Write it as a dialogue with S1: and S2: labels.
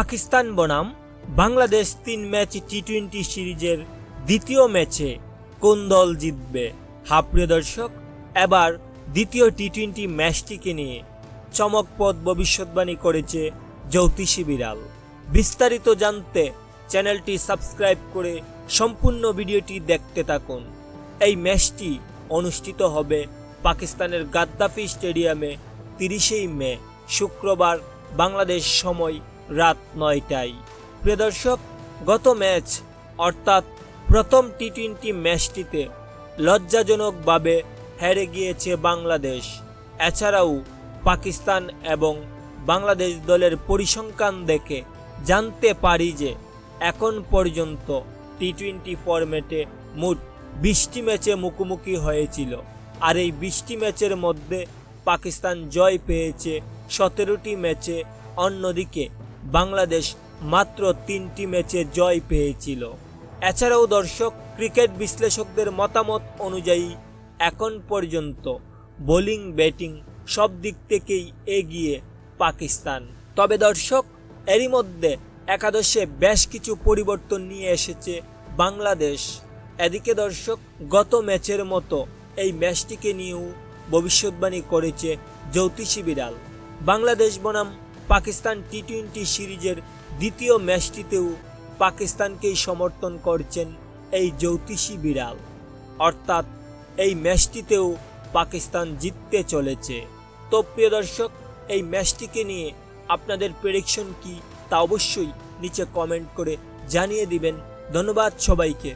S1: পাকিস্তান বনাম, বাংলাদেশ তিন match T twenty সিরিজের দ্বিতীয় ম্যাচে কোন দল জিতবে? হা, প্রিয় দর্শক, এবার দ্বিতীয় টি টোয়েন্টি ম্যাচটিকে নিয়ে চমকপদ ভবিষ্যৎবাণী করেছে জ্যোতিষী বিড়াল। বিস্তারিত জানতে চ্যানেলটি সাবস্ক্রাইব করে সম্পূর্ণ ভিডিওটি দেখতে থাকুন। এই ম্যাচটি অনুষ্ঠিত হবে পাকিস্তানের গাদ্দাফি স্টেডিয়ামে তিরিশেই মে, শুক্রবার বাংলাদেশ সময় রাত নয়টায়। প্রিয় দর্শক, গত ম্যাচ, অর্থাৎ প্রথম টি টোয়েন্টি ম্যাচটিতে লজ্জাজনকভাবে হেরে গিয়েছে বাংলাদেশ। এছাড়াও পাকিস্তান এবং বাংলাদেশ দলের পরিসংখ্যান দেখে জানতে পারি যে এখন পর্যন্ত টি টোয়েন্টি ফরম্যাটে মোট বিশটি ম্যাচে মুখোমুখি হয়েছিল। আর এই বিশটি ম্যাচের মধ্যে পাকিস্তান জয় পেয়েছে সতেরোটি ম্যাচে, অন্যদিকে বাংলাদেশ মাত্র তিনটি ম্যাচে জয় পেয়েছিল। এছাড়াও দর্শক, ক্রিকেট বিশ্লেষকদের মতামত অনুযায়ী এখন পর্যন্ত বোলিং, ব্যাটিং সব দিক থেকেই এগিয়ে পাকিস্তান। তবে দর্শক, এরই মধ্যে একাদশে বেশ কিছু পরিবর্তন নিয়ে এসেছে বাংলাদেশ। এদিকে দর্শক, গত ম্যাচের মতো এই ম্যাচটিকে নিয়েও ভবিষ্যৎবাণী করেছে জ্যোতিষী বিড়াল। বাংলাদেশ বনাম পাকিস্তান টি টোয়েন্টি সিরিজের দ্বিতীয় ম্যাচটিতেও পাকিস্তানকেই সমর্থন করছেন এই জ্যোতিষী বিড়াল। অর্থাৎ এই ম্যাচটিতেও পাকিস্তান জিততে চলেছে। তো প্রিয় দর্শক, এই ম্যাচটিকে নিয়ে আপনাদের প্রেডিকশন কি তা অবশ্যই নিচে কমেন্ট করে জানিয়ে দিবেন। ধন্যবাদ সবাইকে।